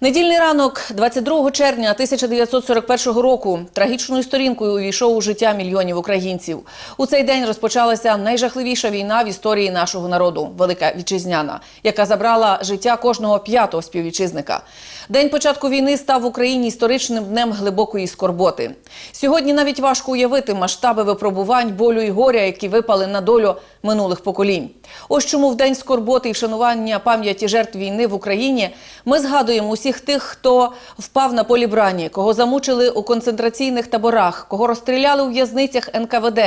Недільний ранок, 22 червня 1941 року, трагічною сторінкою увійшов у життя мільйонів українців. У цей день розпочалася найжахливіша війна в історії нашого народу Велика Вітчизняна, яка забрала життя кожного п'ятого співвітчизника. День початку війни став в Україні історичним днем глибокої скорботи. Сьогодні навіть важко уявити масштаби випробувань, болю і горя, які випали на долю минулих поколінь. Ось чому в день скорботи і вшанування пам'яті жертв війни в Україні ми згадуємо усіх тих, хто впав на полі брані, кого замучили у концентраційних таборах, кого розстріляли у в'язницях НКВД,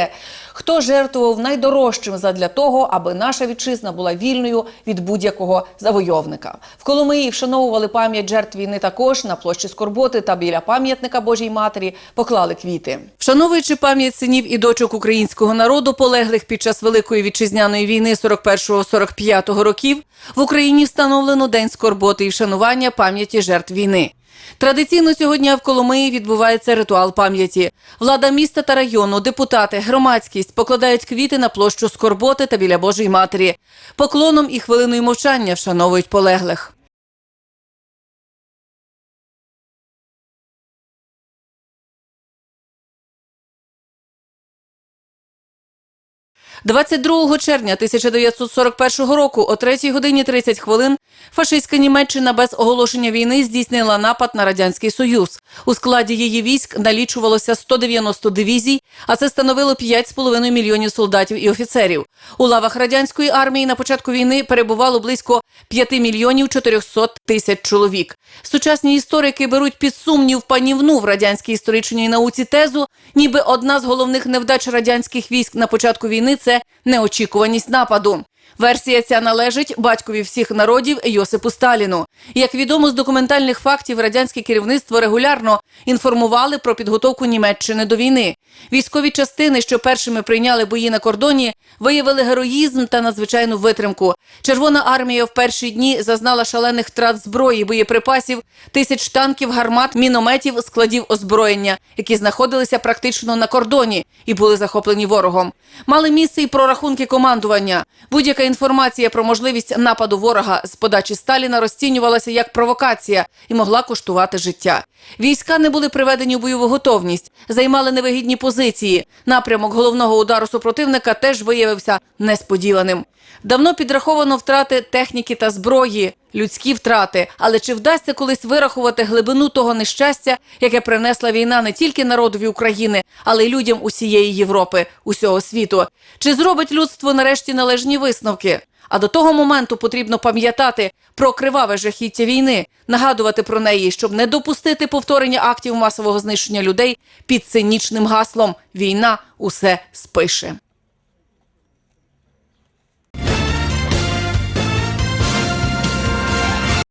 хто жертвував найдорожчим задля того, аби наша вітчизна була вільною від будь-якого завойовника. В Коломиї вшановували пам'ять жертв війни також на площі Скорботи та біля пам'ятника Божій Матері поклали квіти. Вшановуючи пам'ять синів і дочок українського народу, полеглих під час Великої вітчизняної війни 41-45 років, в Україні встановлено День скорботи і вшанування пам'яті жертв війни. Традиційно цього дня в Коломиї відбувається ритуал пам'яті. Влада міста та району, депутати, громадськість покладають квіти на площу Скорботи та біля Божої Матері. Поклоном і хвилиною мовчання вшановують полеглих. 22 червня 1941 року о 3 годині 30 хвилин фашистська Німеччина без оголошення війни здійснила напад на радянський союз. У складі її військ налічувалося 190 дивізій, а це становило 5,5 мільйонів солдатів і офіцерів. У лавах радянської армії на початку війни перебувало близько 5 мільйонів 400 тисяч чоловік. Сучасні історики беруть під сумнів панівну в радянській історичній науці тезу, ніби одна з головних невдач радянських військ на початку війни це неочікуваність нападу. Версія ця належить батькові всіх народів Йосипу Сталіну. Як відомо з документальних фактів, радянське керівництво регулярно інформували про підготовку Німеччини до війни. Військові частини, що першими прийняли бої на кордоні, виявили героїзм та надзвичайну витримку. Червона армія в перші дні зазнала шалених втрат зброї, боєприпасів, тисяч танків, гармат, мінометів, складів озброєння, які знаходилися практично на кордоні і були захоплені ворогом. Мали місце і прорахунки командування. Будь-яка інформація про можливість нападу ворога з подачі Сталіна розцінювалася як провокація і могла коштувати життя. Війська не були приведені у бойову готовність, займали невигідні позиції. Напрямок головного удару супротивника теж виявився несподіваним. Давно підраховано втрати техніки та зброї, людські втрати. Але чи вдасться колись вирахувати глибину того нещастя, яке принесла війна не тільки народові України, але й людям усієї Європи, усього світу? Чи зробить людство нарешті належні висновки? А до того моменту потрібно пам'ятати про криваве жахіття війни, нагадувати про неї, щоб не допустити повторення актів масового знищення людей під цинічним гаслом Війна усе спише.